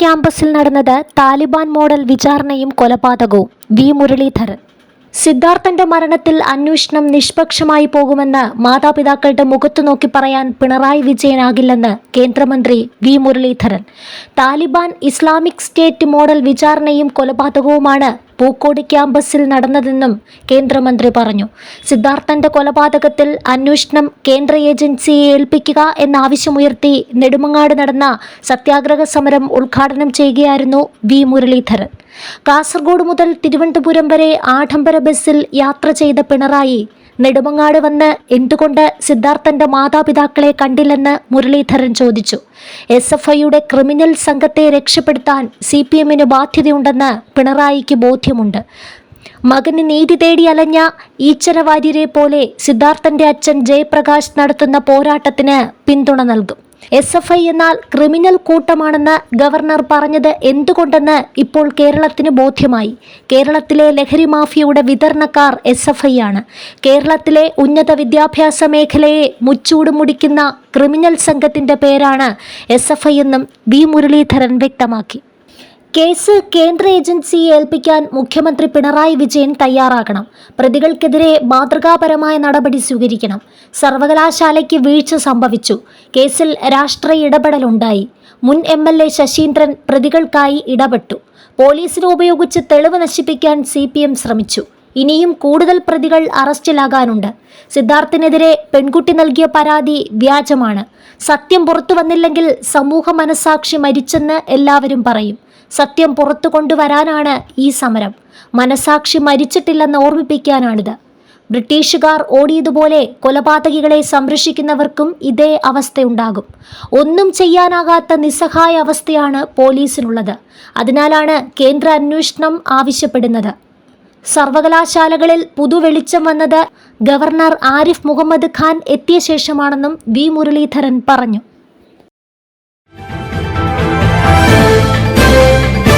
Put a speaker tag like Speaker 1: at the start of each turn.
Speaker 1: ക്യാമ്പസിൽ നടന്നത് Taliban model വിചാരണയും കൊലപാതകവും. വി. മുരളീധരൻ. സിദ്ധാർത്ഥന്റെ മരണത്തിൽ അന്വേഷണം നിഷ്പക്ഷമായി പോകുമെന്ന് മാതാപിതാക്കളുടെ മുഖത്തു നോക്കി പറയാൻ പിണറായി വിജയനാകില്ലെന്ന് കേന്ദ്രമന്ത്രി V. Muraleedharan. Taliban Islamic State model വിചാരണയും കൊലപാതകവുമാണ് പൂക്കോട് ക്യാമ്പസിൽ നടന്നതെന്നും കേന്ദ്രമന്ത്രി പറഞ്ഞു. സിദ്ധാർത്ഥന്റെ കൊലപാതകത്തിൽ അന്വേഷണം കേന്ദ്ര ഏജൻസിയെ ഏൽപ്പിക്കുക എന്ന ആവശ്യമുയർത്തി നെടുമങ്ങാട് നടന്ന സത്യാഗ്രഹ സമരം ഉദ്ഘാടനം ചെയ്യുകയായിരുന്നു വി. മുരളീധരൻ. കാസർഗോഡ് മുതൽ തിരുവനന്തപുരം വരെ ആഡംബര ബസ്സിൽ യാത്ര ചെയ്ത പിണറായി നെടുമങ്ങാട് വന്ന് എന്തുകൊണ്ട് സിദ്ധാർത്ഥന്റെ മാതാപിതാക്കളെ കണ്ടില്ലെന്ന് മുരളീധരൻ ചോദിച്ചു. എസ് എഫ് ഐയുടെ ക്രിമിനൽ സംഘത്തെ രക്ഷപ്പെടുത്താൻ സി പി എമ്മിന് ബാധ്യതയുണ്ടെന്ന് പിണറായിക്ക് ബോധ്യമുണ്ട്. മകന് നീതി തേടി അലഞ്ഞ ഈച്ചരവാര്യരെ പോലെ സിദ്ധാർത്ഥന്റെ അച്ഛൻ ജയപ്രകാശ് നടത്തുന്ന പോരാട്ടത്തിന് പിന്തുണ നൽകും. എസ് എഫ് ഐ എന്നാൽ ക്രിമിനൽ കൂട്ടമാണെന്ന് ഗവർണർ പറഞ്ഞത് എന്തുകൊണ്ടെന്ന് ഇപ്പോൾ കേരളത്തിന് ബോധ്യമായി. കേരളത്തിലെ ലഹരി മാഫിയയുടെ വിതരണക്കാർ എസ് എഫ് ഐ ആണ്. കേരളത്തിലെ ഉന്നത വിദ്യാഭ്യാസ മേഖലയെ മുച്ചൂട് മുടിക്കുന്ന ക്രിമിനൽ സംഘത്തിന്റെ പേരാണ് എസ് എഫ് ഐ എന്നും വി മുരളീധരൻ വ്യക്തമാക്കി. കേസ് കേന്ദ്ര ഏജൻസിയെ ഏൽപ്പിക്കാൻ മുഖ്യമന്ത്രി പിണറായി വിജയൻ തയ്യാറാകണം. പ്രതികൾക്കെതിരെ മാതൃകാപരമായ നടപടി സ്വീകരിക്കണം. സർവകലാശാലയ്ക്ക് വീഴ്ച സംഭവിച്ചു. കേസിൽ രാഷ്ട്രീയ ഇടപെടലുണ്ടായി. മുൻ എം എൽ എ ശശീന്ദ്രൻ പ്രതികൾക്കായി ഇടപെട്ടു. പോലീസിനെ ഉപയോഗിച്ച് തെളിവ് നശിപ്പിക്കാൻ സി ശ്രമിച്ചു. ഇനിയും കൂടുതൽ പ്രതികൾ അറസ്റ്റിലാകാനുണ്ട്. സിദ്ധാർത്ഥിനെതിരെ പെൺകുട്ടി നൽകിയ പരാതി വ്യാജമാണ്. സത്യം പുറത്തു വന്നില്ലെങ്കിൽ സമൂഹ മനസാക്ഷി മരിച്ചെന്ന് എല്ലാവരും പറയും. സത്യം പുറത്തു കൊണ്ടുവരാനാണ് ഈ സമരം. മനസാക്ഷി മരിച്ചിട്ടില്ലെന്ന് ഓർമ്മിപ്പിക്കാനാണിത്. ബ്രിട്ടീഷുകാർ ഓടിയതുപോലെ കൊലപാതകികളെ സംരക്ഷിക്കുന്നവർക്കും ഇതേ അവസ്ഥയുണ്ടാകും. ഒന്നും ചെയ്യാനാകാത്ത നിസ്സഹായ അവസ്ഥയാണ് പോലീസിനുള്ളത്. അതിനാലാണ് കേന്ദ്ര അന്വേഷണം ആവശ്യപ്പെടുന്നത്. സർവകലാശാലകളിൽ പുതുവെളിച്ചം വന്നത് ഗവർണർ ആരിഫ് മുഹമ്മദ് ഖാൻ എത്തിയ ശേഷമാണെന്നും വി മുരളീധരൻ പറഞ്ഞു.